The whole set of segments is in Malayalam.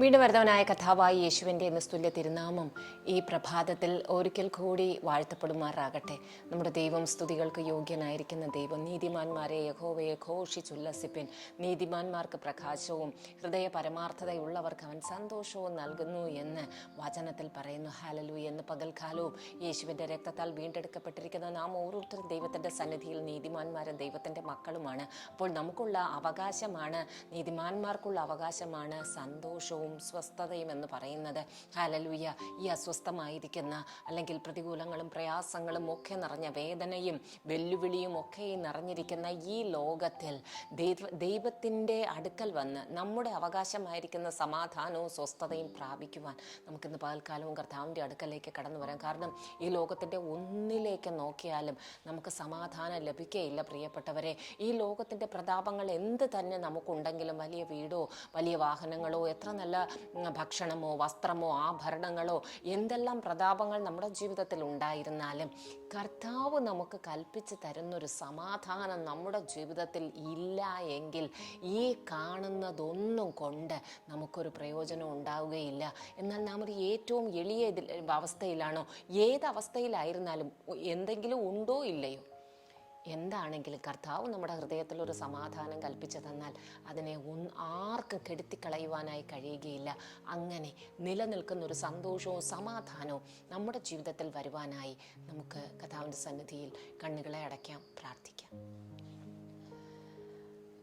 വീണ്ടും വരുന്നവനായ കഥാവായി യേശുവിന്റെ എന്ന സ്തുല്യ തിരുനാമം ഈ പ്രഭാതത്തിൽ ഒരിക്കൽ കൂടി വാഴ്ത്തപ്പെടുമാറാകട്ടെ. നമ്മുടെ ദൈവം സ്തുതികൾക്ക് യോഗ്യനായിരിക്കുന്ന ദൈവം നീതിമാന്മാരെ യഹോവയെ ഘോഷിച്ചുല്ലസിപ്പിൻ. നീതിമാന്മാർക്ക് പ്രകാശവും ഹൃദയ പരമാർത്ഥതയുള്ളവർക്ക് അവൻ സന്തോഷവും നൽകുന്നു എന്ന് വചനത്തിൽ പറയുന്നു. ഹാലലു എന്ന് പകൽക്കാലവും യേശുവിന്റെ രക്തത്താൽ വീണ്ടെടുക്കപ്പെട്ടിരിക്കുന്ന നാം ഓരോരുത്തരും ദൈവത്തിന്റെ സന്നിധിയിൽ നീതിമാന്മാരും ദൈവത്തിന്റെ മക്കളുമാണ്. അപ്പോൾ നമുക്കുള്ള അവകാശമാണ് നീതിമാന്മാർക്കുള്ള അവകാശമാണ് സന്തോഷവും സ്വസ്ഥതയും എന്ന് പറയുന്നത്. ഹാലലൂയ ഈ അസ്വസ്ഥമായിരിക്കുന്ന അല്ലെങ്കിൽ പ്രതികൂലങ്ങളും പ്രയാസങ്ങളും ഒക്കെ നിറഞ്ഞ വേദനയും വെല്ലുവിളിയും ഒക്കെ നിറഞ്ഞിരിക്കുന്ന ഈ ലോകത്തിൽ ദൈവ ദൈവത്തിന്റെ അടുക്കൽ വന്ന് നമ്മുടെ അവകാശമായിരിക്കുന്ന സമാധാനവും സ്വസ്ഥതയും പ്രാപിക്കുവാൻ നമുക്കിന്ന് പകൽക്കാലവും കർത്താവിന്റെ അടുക്കലേക്ക് കടന്നു വരാം. കാരണം ഈ ലോകത്തിന്റെ ഒന്നിലേക്ക് നോക്കിയാലും നമുക്ക് സമാധാനം ലഭിക്കുകയില്ല പ്രിയപ്പെട്ടവരെ. ഈ ലോകത്തിന്റെ പ്രതാപങ്ങൾ എന്ത് തന്നെ നമുക്കുണ്ടെങ്കിലും വലിയ വീടോ വലിയ വാഹനങ്ങളോ എത്ര നല്ല ഭക്ഷണമോ വസ്ത്രമോ ആഭരണങ്ങളോ എന്തെല്ലാം പ്രതാപങ്ങൾ നമ്മുടെ ജീവിതത്തിൽ ഉണ്ടായിരുന്നാലും കർത്താവ് നമുക്ക് കൽപ്പിച്ച് തരുന്നൊരു സമാധാനം നമ്മുടെ ജീവിതത്തിൽ ഇല്ല എങ്കിൽ ഈ കാണുന്നതൊന്നും കൊണ്ട് നമുക്കൊരു പ്രയോജനം ഉണ്ടാവുകയില്ല. എന്നാൽ നാം ഒരു ഏറ്റവും എളിയ അവസ്ഥയിലാണോ? ഏതവസ്ഥയിലായിരുന്നാലും എന്തെങ്കിലും ഉണ്ടോ ഇല്ലയോ? എന്താണെങ്കിലും കർത്താവ് നമ്മുടെ ഹൃദയത്തിൽ ഒരു സമാധാനം കൽപ്പിച്ചു തന്നാൽ അതിനെ ആർക്കും കെടുത്തിക്കളയുവാനായി കഴിയുകയില്ല. അങ്ങനെ നിലനിൽക്കുന്ന ഒരു സന്തോഷവും സമാധാനവും നമ്മുടെ ജീവിതത്തിൽ വരുവാനായി നമുക്ക് കഥാവിന്റെ സന്നിധിയിൽ കണ്ണുകളെ അടയ്ക്കാം പ്രാർത്ഥിക്കാം.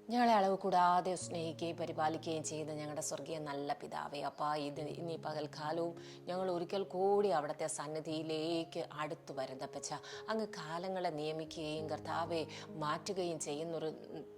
ഞങ്ങളെ അളവ് കൂടാതെ സ്നേഹിക്കുകയും പരിപാലിക്കുകയും ചെയ്യുന്ന ഞങ്ങളുടെ സ്വർഗീയ നല്ല പിതാവേ അപ്പാ ഇത് ഇനി പകൽക്കാലവും ഞങ്ങൾ ഒരിക്കൽ കൂടി അവിടുത്തെ സന്നിധിയിലേക്ക് അടുത്തു വരുന്നപ്പച്ച അങ്ങ് കാലങ്ങളെ നിയമിക്കുകയും കർത്താവെ മാറ്റുകയും ചെയ്യുന്നൊരു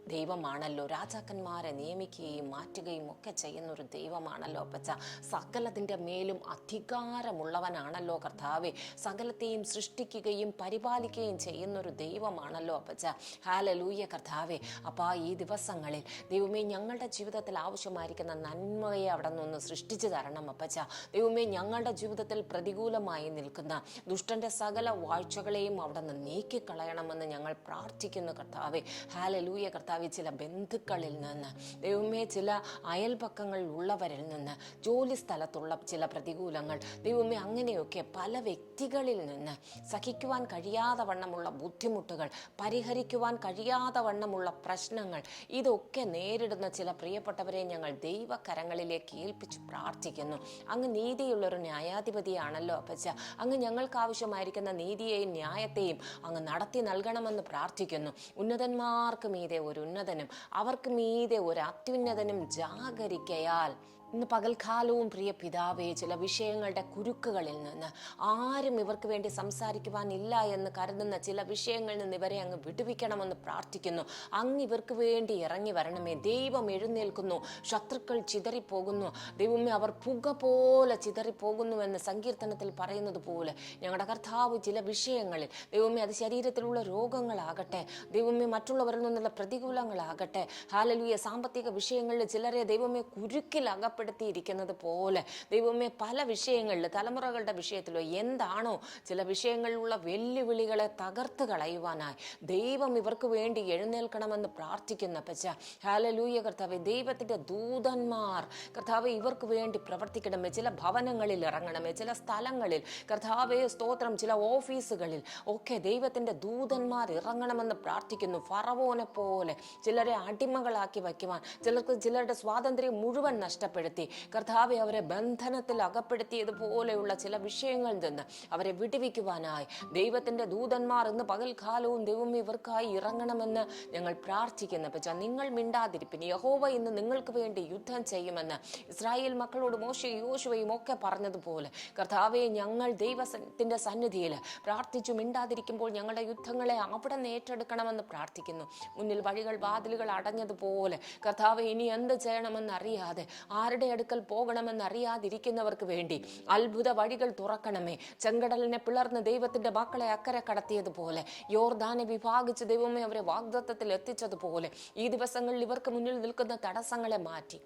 ദൈവമാണല്ലോ. രാജാക്കന്മാരെ നിയമിക്കുകയും മാറ്റുകയും ഒക്കെ ചെയ്യുന്നൊരു ദൈവമാണല്ലോ അപ്പച്ച. സകലത്തിന്റെ മേലും അധികാരമുള്ളവനാണല്ലോ കർത്താവെ. സകലത്തെയും സൃഷ്ടിക്കുകയും പരിപാലിക്കുകയും ചെയ്യുന്നൊരു ദൈവമാണല്ലോ അപ്പച്ച. ഹാലലൂയ കർത്താവെ. അപ്പാ ഈ ദിവസങ്ങളിൽ ദൈവമേ ഞങ്ങളുടെ ജീവിതത്തിൽ ആവശ്യമായിരിക്കുന്ന നന്മയെ അവിടെ നിന്ന് സൃഷ്ടിച്ചു തരണം അപ്പച്ച. ദൈവമേ ഞങ്ങളുടെ ജീവിതത്തിൽ പ്രതികൂലമായി നിൽക്കുന്ന ദുഷ്ടന്റെ സകല വാഴ്ചകളെയും അവിടെ നിന്ന് നീക്കിക്കളയണമെന്ന് ഞങ്ങൾ പ്രാർത്ഥിക്കുന്നു കർത്താവെ. ഹാലലൂയ കർത്താവെ ചില ബന്ധുക്കളിൽ നിന്ന് ദൈവമേ ചില അയൽപക്കങ്ങളിൽ ഉള്ളവരിൽ നിന്ന് ജോലി സ്ഥലത്തുള്ള ചില പ്രതികൂലങ്ങൾ ദൈവമേ അങ്ങനെയൊക്കെ പല വ്യക്തികളിൽ നിന്ന് സഹിക്കുവാൻ കഴിയാതെ വണ്ണമുള്ള ബുദ്ധിമുട്ടുകൾ പരിഹരിക്കുവാൻ കഴിയാതെ വണ്ണമുള്ള പ്രശ്നങ്ങൾ ഇതൊക്കെ നേരിടുന്ന ചില പ്രിയപ്പെട്ടവരെ ഞങ്ങൾ ദൈവകരങ്ങളിലേക്ക് ഏൽപ്പിച്ച് പ്രാർത്ഥിക്കുന്നു. അങ്ങ് നീതിയുള്ളൊരു ന്യായാധിപതിയാണല്ലോ അപ്പച്ച. അങ്ങ് ഞങ്ങൾക്ക് ആവശ്യമായിരിക്കുന്ന നീതിയെയും ന്യായത്തെയും അങ്ങ് നടത്തി നൽകണമെന്ന് പ്രാർത്ഥിക്കുന്നു. ഉന്നതന്മാർക്ക് മീതെ ഒരു ഉന്നതനും അവർക്ക് മീതെ ഒരു അത്യുന്നതനും ജാഗരിക്കയാൽ ഇന്ന് പകൽക്കാലവും പ്രിയ പിതാവേ ചില വിഷയങ്ങളുടെ കുരുക്കുകളിൽ നിന്ന് ആരും ഇവർക്ക് വേണ്ടി സംസാരിക്കുവാനില്ല എന്ന് കരുതുന്ന ചില വിഷയങ്ങളിൽ നിന്ന് ഇവരെ അങ്ങ് വിടുവിക്കണമെന്ന് പ്രാർത്ഥിക്കുന്നു. അങ്ങ് ഇവർക്ക് വേണ്ടി ഇറങ്ങി വരണമേ. ദൈവം എഴുന്നേൽക്കുന്നു. ശത്രുക്കൾ ചിതറിപ്പോകുന്നു. ദൈവമേ അവർ പുക പോലെ ചിതറിപ്പോകുന്നുവെന്ന് സങ്കീർത്തനത്തിൽ പറയുന്നത് പോലെ ഞങ്ങളുടെ കർത്താവ് ചില വിഷയങ്ങളിൽ ദൈവമേ അത് ശരീരത്തിലുള്ള രോഗങ്ങളാകട്ടെ ദൈവമേ മറ്റുള്ളവരിൽ നിന്നുള്ള പ്രതികൂലങ്ങളാകട്ടെ ഹാലലുയ സാമ്പത്തിക വിഷയങ്ങളിൽ ചിലരെ ദൈവമേ കുരുക്കിൽ അകപ്പെടുത്തിയിരിക്കുന്നത് പോലെ ദൈവമേ പല വിഷയങ്ങളിൽ തലമുറകളുടെ വിഷയത്തിലോ എന്താണോ ചില വിഷയങ്ങളിലുള്ള വെല്ലുവിളികളെ തകർത്ത് കളയുവാനായി ദൈവം ഇവർക്ക് വേണ്ടി എഴുന്നേൽക്കണമെന്ന് പ്രാർത്ഥിക്കുന്ന പച്ച ഹാലലൂയ കർത്താവെ. ദൈവത്തിന്റെ ദൂതന്മാർ കർത്താവ് ഇവർക്ക് വേണ്ടി പ്രവർത്തിക്കണമേ. ചില ഭവനങ്ങളിൽ ഇറങ്ങണമേ ചില സ്ഥലങ്ങളിൽ. കർത്താവെ സ്തോത്രം. ചില ഓഫീസുകളിൽ ഒക്കെ ദൈവത്തിന്റെ ദൂതന്മാർ ഇറങ്ങണമെന്ന് പ്രാർത്ഥിക്കുന്നു. ഫറവോനെ പോലെ ചിലരെ അടിമകളാക്കി വയ്ക്കുവാൻ ചിലർക്ക് ചിലരുടെ സ്വാതന്ത്ര്യം മുഴുവൻ നഷ്ടപ്പെടുത്തി കർത്താവെ അവരെ ബന്ധനത്തിൽ അകപ്പെടുത്തിയതുപോലെയുള്ള ചില വിഷയങ്ങളിൽ നിന്ന് അവരെ വിടുവിക്കുവാനായി ദൈവത്തിന്റെ ദൂതന്മാർ ഇന്ന് പകൽക്കാലവും ദൈവം ഇവർക്കായി ഇറങ്ങണമെന്ന് ഞങ്ങൾ പ്രാർത്ഥിക്കുന്നു. പച്ച നിങ്ങൾ മിണ്ടാതിരിപ്പിന് യഹോവ ഇന്ന് നിങ്ങൾക്ക് വേണ്ടി യുദ്ധം ചെയ്യുമെന്ന് ഇസ്രായേൽ മക്കളോട് മോശയും യോശുവയും ഒക്കെ പറഞ്ഞതുപോലെ കർത്താവെ ഞങ്ങൾ ദൈവത്തിന്റെ സന്നിധിയിൽ പ്രാർത്ഥിച്ചു മിണ്ടാതിരിക്കുമ്പോൾ ഞങ്ങളുടെ യുദ്ധങ്ങളെ അവിടെ നേറ്റെടുക്കണമെന്ന് പ്രാർത്ഥിക്കുന്നു. മുന്നിൽ വഴികൾ വാതിലുകൾ അടഞ്ഞതുപോലെ കർത്താവ് ഇനി എന്ത് ചെയ്യണമെന്ന് അറിയാതെ ആരുടെ അടുക്കൽ പോകണമെന്ന് അറിയാതിരിക്കുന്നവർക്ക് വേണ്ടി അത്ഭുത വഴികൾ തുറക്കണമേ. ചെങ്കടലിനെ പിളർന്ന് ദൈവത്തിന്റെ മക്കളെ അക്കരെ കടത്തിയതുപോലെ യോർദാനെ വിഭാഗിച്ച് ദൈവമേ അവരെ വാഗ്ദത്തത്തിൽ എത്തിച്ചതുപോലെ ഈ ദിവസങ്ങളിൽ ഇവർക്ക് മുന്നിൽ നിൽക്കുന്ന തടസ്സങ്ങളെ മാറ്റി.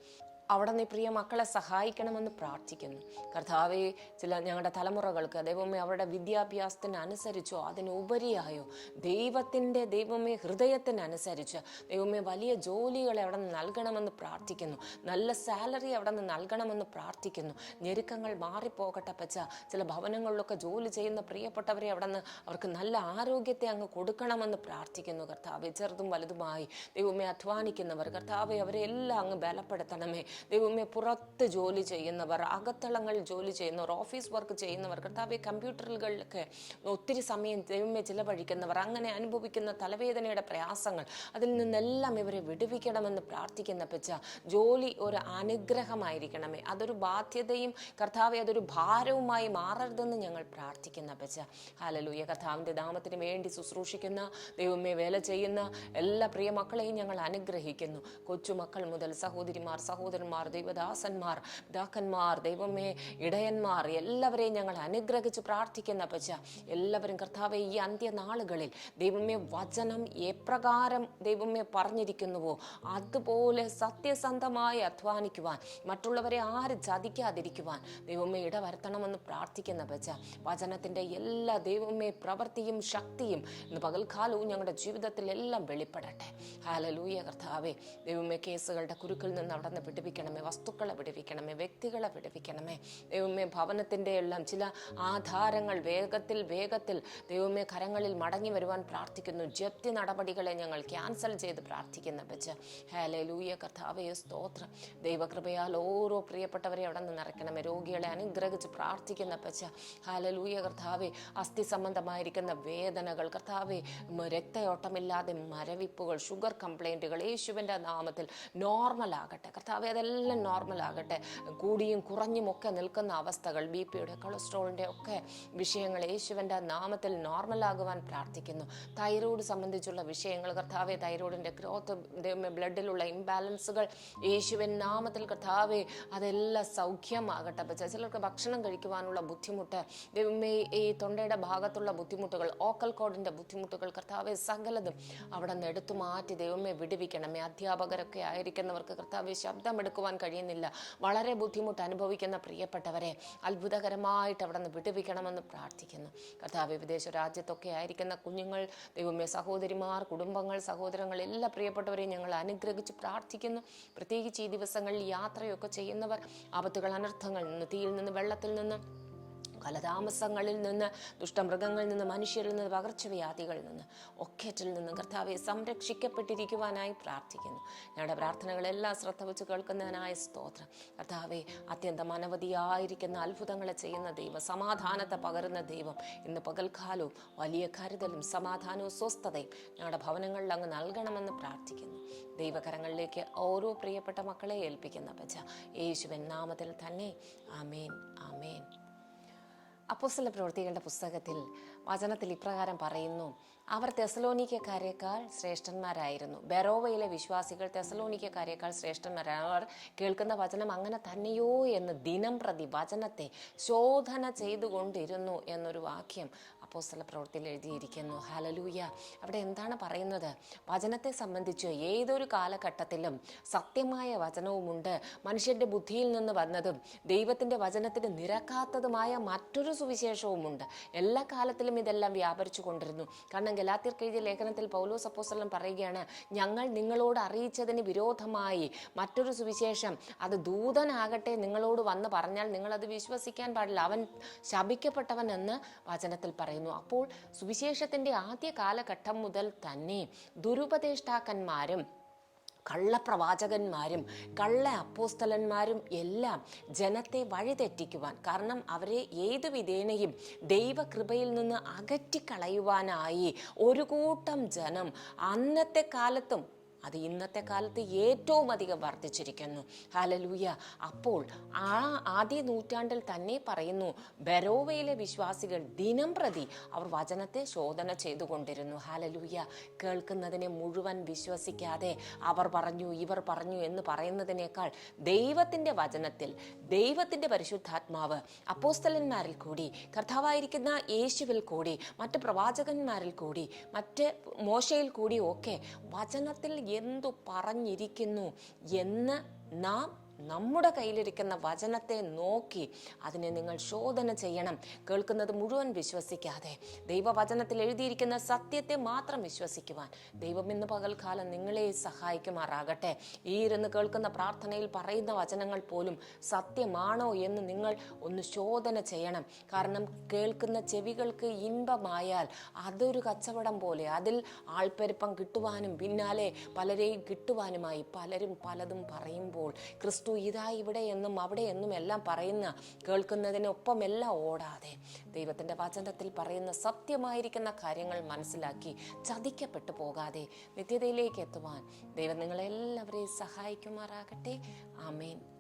അവിടെ നീ പ്രിയ മക്കളെ സഹായിക്കണമെന്ന് പ്രാർത്ഥിക്കുന്നു. കർത്താവെ ചില ഞങ്ങളുടെ തലമുറകൾക്ക് ദൈവമേ അവരുടെ വിദ്യാഭ്യാസത്തിന് അനുസരിച്ചോ അതിനുപരിയായോ ദൈവത്തിന്റെ ദൈവമേ ഹൃദയത്തിനനുസരിച്ച് ദൈവമേ വലിയ ജോലികൾ അവിടെ നിന്ന് നൽകണമെന്ന് പ്രാർത്ഥിക്കുന്നു. നല്ല സാലറി അവിടെ നിന്ന് നൽകണമെന്ന് പ്രാർത്ഥിക്കുന്നു. ഞെരുക്കങ്ങൾ മാറിപ്പോകട്ടെ പച്ച ചില ഭവനങ്ങളിലൊക്കെ ജോലി ചെയ്യുന്ന പ്രിയപ്പെട്ടവരെ അവിടെ നിന്ന് അവർക്ക് നല്ല ആരോഗ്യത്തെ അങ്ങ് കൊടുക്കണമെന്ന് പ്രാർത്ഥിക്കുന്നു കർത്താവ്. ചെറുതും വലുതുമായി ദൈവമേ അധ്വാനിക്കുന്നവർ കർത്താവെ അവരെ എല്ലാം അങ്ങ് ബലപ്പെടുത്തണമേ. ദൈവമേ പുറത്ത് ജോലി ചെയ്യുന്നവർ അകത്തളങ്ങളിൽ ജോലി ചെയ്യുന്നവർ ഓഫീസ് വർക്ക് ചെയ്യുന്നവർ കർത്താവ് കമ്പ്യൂട്ടറുകളിലൊക്കെ ഒത്തിരി സമയം ദൈവമേ ചിലവഴിക്കുന്നവർ അങ്ങനെ അനുഭവിക്കുന്ന തലവേദനയുടെ പ്രയാസങ്ങൾ അതിൽ നിന്നെല്ലാം ഇവരെ വിടുവിക്കണമെന്ന് പ്രാർത്ഥിക്കുന്ന പെച്ച ജോലി ഒരു അനുഗ്രഹമായിരിക്കണമേ. അതൊരു ബാധ്യതയും കർത്താവെ അതൊരു ഭാരവുമായി മാറരുതെന്ന് ഞങ്ങൾ പ്രാർത്ഥിക്കുന്ന പച്ച ഹാലലൂയ കർത്താവിന്റെ നാമത്തിന് വേണ്ടി ശുശ്രൂഷിക്കുന്ന ദൈവമേ വേല ചെയ്യുന്ന എല്ലാ പ്രിയ മക്കളെയും ഞങ്ങൾ അനുഗ്രഹിക്കുന്നു. കൊച്ചുമക്കൾ മുതൽ സഹോദരിമാർ സഹോദരന്മാർ ദൈവദാസന്മാർ പിതാക്കന്മാർ ദൈവമേ ഇടയന്മാർ എല്ലാവരെയും ഞങ്ങൾ അനുഗ്രഹിച്ച് പ്രാർത്ഥിക്കുന്ന പച്ച എല്ലാവരും കർത്താവ് ഈ അന്ത്യനാളുകളിൽ ദൈവമേ വചനം എപ്രകാരം ദൈവമേ പറഞ്ഞിരിക്കുന്നുവോ അതുപോലെ സത്യസന്ധമായി അധ്വാനിക്കുവാൻ മറ്റുള്ളവരെ ആര് ചതിക്കാതിരിക്കുവാൻ ദൈവമേ ഇടവരുത്തണമെന്ന് പ്രാർത്ഥിക്കുന്ന പച്ച വചനത്തിന്റെ എല്ലാ ദൈവമേ പ്രവൃത്തിയും ശക്തിയും ഇന്ന് പകൽക്കാലവും ഞങ്ങളുടെ ജീവിതത്തിലെല്ലാം വെളിപ്പെടട്ടെ. ഹാലലൂയ കർത്താവേ ദൈവമേ കേസുകളുടെ കുരുക്കിൽ നിന്ന് അവിടെ നിന്ന് വിടുവിക്കണമേ വസ്തുക്കളെ വിടുവിക്കണമേ വ്യക്തികളെ വിടുവിക്കണമേ. ദൈവമേ ഭവനത്തിന്റെ എല്ലാം ചില ആധാരങ്ങൾ വേഗത്തിൽ വേഗത്തിൽ ദൈവമേ കരങ്ങളിൽ മടങ്ങി വരുവാൻ പ്രാർത്ഥിക്കുന്നു. ജപ്തി നടപടികളെ ഞങ്ങൾ ക്യാൻസൽ ചെയ്ത് പ്രാർത്ഥിക്കുന്ന വെച്ച് ഹേലെ ലൂയ സ്തോത്രം. ദൈവകൃപയാൽ ഓരോ പ്രിയപ്പെട്ടവരെ അവിടെ നിന്ന് നിറയ്ക്കണമേ. രോഗികളെ അനുഗ്രഹിച്ച് പ്രാർത്ഥിക്കുന്ന പച്ച ഹാലലൂയ കർത്താവെ അസ്ഥി സംബന്ധമായിരിക്കുന്ന വേദനകൾ കർത്താവെ രക്തയോട്ടമില്ലാതെ മരവിപ്പുകൾ ഷുഗർ കംപ്ലൈന്റുകൾ യേശുവിന്റെ നാമത്തിൽ നോർമൽ ആകട്ടെ കർത്താവെ അതെല്ലാം നോർമൽ ആകട്ടെ. കൂടിയും കുറഞ്ഞും ഒക്കെ നിൽക്കുന്ന അവസ്ഥകൾ ബി പിയുടെ കൊളസ്ട്രോളിന്റെ ഒക്കെ വിഷയങ്ങൾ യേശുവിന്റെ നാമത്തിൽ നോർമൽ ആകുവാൻ പ്രാർത്ഥിക്കുന്നു. തൈറോയ്ഡ് സംബന്ധിച്ചുള്ള വിഷയങ്ങൾ കർത്താവെ തൈറോയ്ഡിന്റെ ഗ്രോത്ത് ബ്ലഡിലുള്ള ഇംബാലൻസുകൾ യേശുവിൻ നാമത്തിൽ കർത്താവെ അതെല്ലാം സൗഖ്യമാകട്ടെ. അപ്പം ചിലർക്ക് ഭക്ഷണം കഴിക്കുവാനുള്ള ബുദ്ധിമുട്ട് ഈ തൊണ്ടയുടെ ഭാഗത്തുള്ള ബുദ്ധിമുട്ടുകൾ ഓക്കൽ കോഡിന്റെ ബുദ്ധിമുട്ടുകൾ കർത്താവെ സകലതും അവിടെ നിന്ന് എടുത്തു മാറ്റി ദൈവമേ വിടുവിക്കണമേ. അധ്യാപകരൊക്കെ ആയിരിക്കുന്നവർക്ക് കർത്താവെ ശബ്ദമെടുക്കുവാൻ കഴിയുന്നില്ല. വളരെ ബുദ്ധിമുട്ട് അനുഭവിക്കുന്ന പ്രിയപ്പെട്ടവരെ അത്ഭുതകരമായിട്ട് അവിടെ നിന്ന് വിടുവിക്കണമെന്ന് പ്രാർത്ഥിക്കുന്നു. കർത്താവ് വിദേശ രാജ്യത്തൊക്കെ ആയിരിക്കുന്ന കുഞ്ഞുങ്ങൾ ദൈവമേ സഹോദരിമാർ കുടുംബങ്ങൾ സഹോദരങ്ങൾ എല്ലാ പ്രിയപ്പെട്ടവരെയും ഞങ്ങൾ അനുഗ്രഹിച്ച് പ്രാർത്ഥിക്കുന്നു. പ്രത്യേകിച്ച് ഈ ദിവസങ്ങളിൽ യാത്രയൊക്കെ ചെയ്യുന്നവർ ആപത്തുകൾ അനർത്ഥങ്ങൾ നിന്ന് തീയിൽ നിന്ന് വെള്ളത്തിൽ നിന്ന് കലതാമസങ്ങളിൽ നിന്ന് ദുഷ്ടമൃഗങ്ങളിൽ നിന്ന് മനുഷ്യരിൽ നിന്ന് പകർച്ചവ്യാധികളിൽ നിന്ന് ഒക്കെറ്റിൽ നിന്നും കർത്താവെ സംരക്ഷിക്കപ്പെട്ടിരിക്കുവാനായി പ്രാർത്ഥിക്കുന്നു. ഞങ്ങളുടെ പ്രാർത്ഥനകളെല്ലാം ശ്രദ്ധ വെച്ച് കേൾക്കുന്നതിനായ സ്തോത്രം. കർത്താവെ അത്യന്തം അനവധിയായിരിക്കുന്ന അത്ഭുതങ്ങളെ ചെയ്യുന്ന ദൈവം സമാധാനത്തെ പകരുന്ന ദൈവം ഇന്ന് പകൽക്കാലവും വലിയ കരുതലും സമാധാനവും സ്വസ്ഥതയും ഞങ്ങളുടെ ഭവനങ്ങളിൽ അങ്ങ് നൽകണമെന്ന് പ്രാർത്ഥിക്കുന്നു. ദൈവകരങ്ങളിലേക്ക് ഓരോ പ്രിയപ്പെട്ട മക്കളെ ഏൽപ്പിക്കുന്ന പച്ച യേശുവൻ നാമത്തിൽ തന്നെ. ആമേൻ ആമേൻ. അപ്പോസ്തല പ്രവൃത്തികളുടെ പുസ്തകത്തിൽ വചനത്തിൽ ഇപ്രകാരം പറയുന്നു. അവർ തെസലോനിക്കക്കാരേക്കാൾ ശ്രേഷ്ഠന്മാരായിരുന്നു. ബെറോവയിലെ വിശ്വാസികൾ തെസലോനിക്കക്കാരേക്കാൾ ശ്രേഷ്ഠന്മാരായിരുന്നു അവർ കേൾക്കുന്ന വചനം അങ്ങനെ തന്നെയോ എന്ന് ദിനം പ്രതി വചനത്തെ ശോധന ചെയ്തുകൊണ്ടിരുന്നു എന്നൊരു വാക്യം അപ്പോസ്തല പ്രവൃത്തിയിൽ എഴുതിയിരിക്കുന്നു. ഹലലൂയ അവിടെ എന്താണ് പറയുന്നത്? വചനത്തെ സംബന്ധിച്ച് ഏതൊരു കാലഘട്ടത്തിലും സത്യമായ വചനവുമുണ്ട്. മനുഷ്യന്റെ ബുദ്ധിയിൽ നിന്ന് വന്നതും ദൈവത്തിന്റെ വചനത്തിന് നിരക്കാത്തതുമായ മറ്റൊരു സുവിശേഷവുമുണ്ട്. എല്ലാ കാലത്തിലും ഇതെല്ലാം വ്യാപരിച്ചു കൊണ്ടിരുന്നു. കാരണം ഗലാത്തിർക്ക് ലേഖനത്തിൽ പൗലോസ് അപ്പോസ്തലൻ പറയുകയാണ് ഞങ്ങൾ നിങ്ങളോട് അറിയിച്ചതിന് വിരോധമായി മറ്റൊരു സുവിശേഷം. അത് ദൂതനാകട്ടെ നിങ്ങളോട് വന്ന് പറഞ്ഞാൽ നിങ്ങളത് വിശ്വസിക്കാൻ പാടില്ല. അവൻ ശപിക്കപ്പെട്ടവൻ എന്ന് വചനത്തിൽ പറയുന്നു. അപ്പോൾ സുവിശേഷത്തിന്റെ ആദ്യ കാലഘട്ടം മുതൽ തന്നെ ദുരുപദേഷ്ടാക്കന്മാരും കള്ളപ്രവാചകന്മാരും കള്ള അപ്പോസ്തലന്മാരും എല്ലാം ജനത്തെ വഴിതെറ്റിക്കുവാൻ കാരണം അവരെ ഏതു വിധേനയും ദൈവകൃപയിൽ നിന്ന് അകറ്റിക്കളയുവാനായി ഒരു കൂട്ടം ജനം അന്നത്തെ കാലത്തും അത് ഇന്നത്തെ കാലത്ത് ഏറ്റവും അധികം വർദ്ധിച്ചിരിക്കുന്നു. ഹാലലൂയ അപ്പോൾ ആ ആദ്യ നൂറ്റാണ്ടിൽ തന്നെ പറയുന്നു ബെറോവയിലെ വിശ്വാസികൾ ദിനം പ്രതി അവർ വചനത്തെ ശോധന ചെയ്തുകൊണ്ടിരുന്നു. ഹാലലൂയ കേൾക്കുന്നതിനെ മുഴുവൻ വിശ്വസിക്കാതെ അവർ പറഞ്ഞു ഇവർ പറഞ്ഞു എന്ന് പറയുന്നതിനേക്കാൾ ദൈവത്തിന്റെ വചനത്തിൽ ദൈവത്തിന്റെ പരിശുദ്ധാത്മാവ് അപ്പോസ്തലന്മാരിൽ കൂടി കർത്താവായിരിക്കുന്ന യേശുവിൽ കൂടി മറ്റ് പ്രവാചകന്മാരിൽ കൂടി മറ്റ് മോശയിൽ കൂടി ഒക്കെ വചനത്തിൽ എന്തു പറഞ്ഞിരിക്കുന്നു എന്ന് നാം നമ്മുടെ കയ്യിലിരിക്കുന്ന വചനത്തെ നോക്കി അതിനെ നിങ്ങൾ ശോധന ചെയ്യണം. കേൾക്കുന്നത് മുഴുവൻ വിശ്വസിക്കാതെ. ദൈവവചനത്തിൽ എഴുതിയിരിക്കുന്ന സത്യത്തെ മാത്രം വിശ്വസിക്കുവാൻ. ദൈവം ഇന്ന് പകൽക്കാലം നിങ്ങളെ സഹായിക്കുമാറാകട്ടെ. ഈ ഇരുന്ന് കേൾക്കുന്ന പ്രാർത്ഥനയിൽ പറയുന്ന വചനങ്ങൾ പോലും സത്യമാണോ എന്ന് നിങ്ങൾ ഒന്ന് ശോധന ചെയ്യണം. കാരണം കേൾക്കുന്ന ചെവികൾക്ക് ഇൻപമായാൽ അതൊരു കച്ചവടം പോലെ അതിൽ ആൾപ്പെരുപ്പം കിട്ടുവാനും പിന്നാലെ പലരെയും കിട്ടുവാനുമായി പലരും പലതും പറയുമ്പോൾ ക്രിസ്തു ഇതാ ഇവിടെ എന്നും അവിടെ എന്നും എല്ലാം പറയുന്ന കേൾക്കുന്നതിനൊപ്പം എല്ലാം ഓടാതെ. ദൈവത്തിന്റെ വചനത്തിൽ പറയുന്ന സത്യമായിരിക്കുന്ന കാര്യങ്ങൾ മനസ്സിലാക്കി ചതിക്കപ്പെട്ടു പോകാതെ നിത്യതയിലേക്ക് എത്തുവാൻ ദൈവം നിങ്ങളെല്ലാവരെയും സഹായിക്കുമാറാകട്ടെ. ആമേൻ.